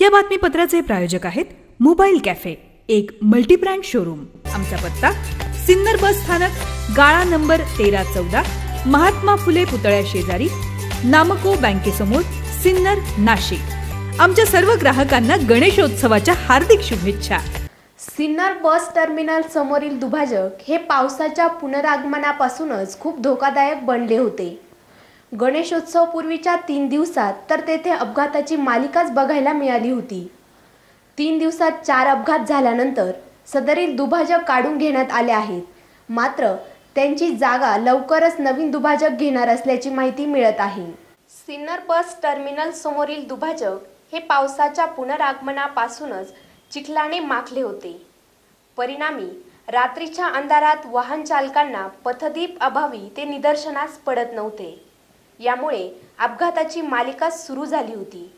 या बातमीपत्राचे प्रायोजक आहेत मोबाईल कॅफे एक मल्टीब्रँड शोरूम. आमचा पत्ता सिन्नर बस स्थानक गाळा नंबर तेरा चौदा महात्मा फुले पुतळ्या शेजारी नामको बँकेसमोर सिन्नर नाशिक. आमच्या सर्व ग्राहकांना गणेशोत्सवाच्या हार्दिक शुभेच्छा. सिन्नर बस टर्मिनल समोरील दुभाजक हे पावसाच्या पुनरागमनापासूनच खूप धोकादायक बनले होते. गणेशोत्सव पूर्वीच्या तीन दिवसात तर तेथे अपघाताची मालिकाच बघायला मिळाली होती. तीन दिवसात चार अपघात झाल्यानंतर सदरील दुभाजक काढून घेण्यात आले आहेत. मात्र त्यांची जागा लवकरच नवीन दुभाजक घेणार असल्याची माहिती मिळत आहे. सिन्नर बस टर्मिनल समोरील दुभाजक हे पावसाच्या पुनरागमनापासूनच चिखलाने माखले होते. परिणामी रात्रीच्या अंधारात वाहन चालकांना पथदीप अभावी ते निदर्शनास पडत नव्हते. यामुळे अपघाताची मालिका सुरू झाली होती.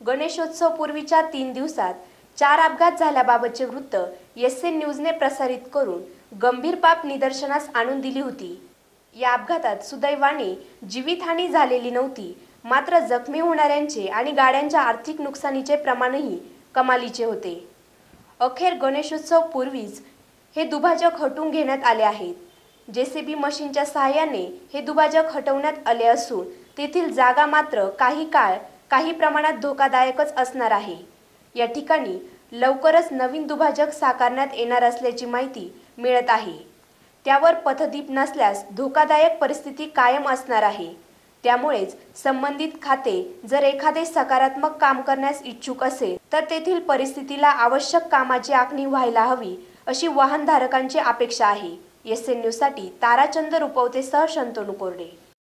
गणेशोत्सव पूर्वीच्या तीन दिवसात चार अपघात झाल्याबाबतचे वृत्त एस एन न्यूजने प्रसारित करून गंभीर बाब निदर्शनास आणून दिली होती. या अपघातात सुदैवाने जीवितहानी झालेली नव्हती मात्र जखमी होणाऱ्यांचे आणि गाड्यांच्या आर्थिक नुकसानीचे प्रमाणही कमालीचे होते. अखेर गणेशोत्सव पूर्वीच हे दुभाजक हटून घेण्यात आले आहेत. जेसीबी मशीनच्या सहाय्याने हे दुभाजक हटवण्यात आले असून तेथील जागा मात्र काही काळ काही प्रमाणात धोकादायकच असणार आहे. या ठिकाणी लवकरच नवीन दुभाजक साकारण्यात येणार असल्याची माहिती मिळत आहे. त्यावर पथदीप नसल्यास धोकादायक परिस्थिती कायम असणार आहे. त्यामुळेच संबंधित खाते जर एखादे सकारात्मक काम करण्यास इच्छुक असेल तर तेथील परिस्थितीला आवश्यक कामाची आखणी व्हायला हवी अशी वाहनधारकांची अपेक्षा आहे. एस एन न्यूजसाठी ताराचंद रुपवते सह शंतनू कोरडे.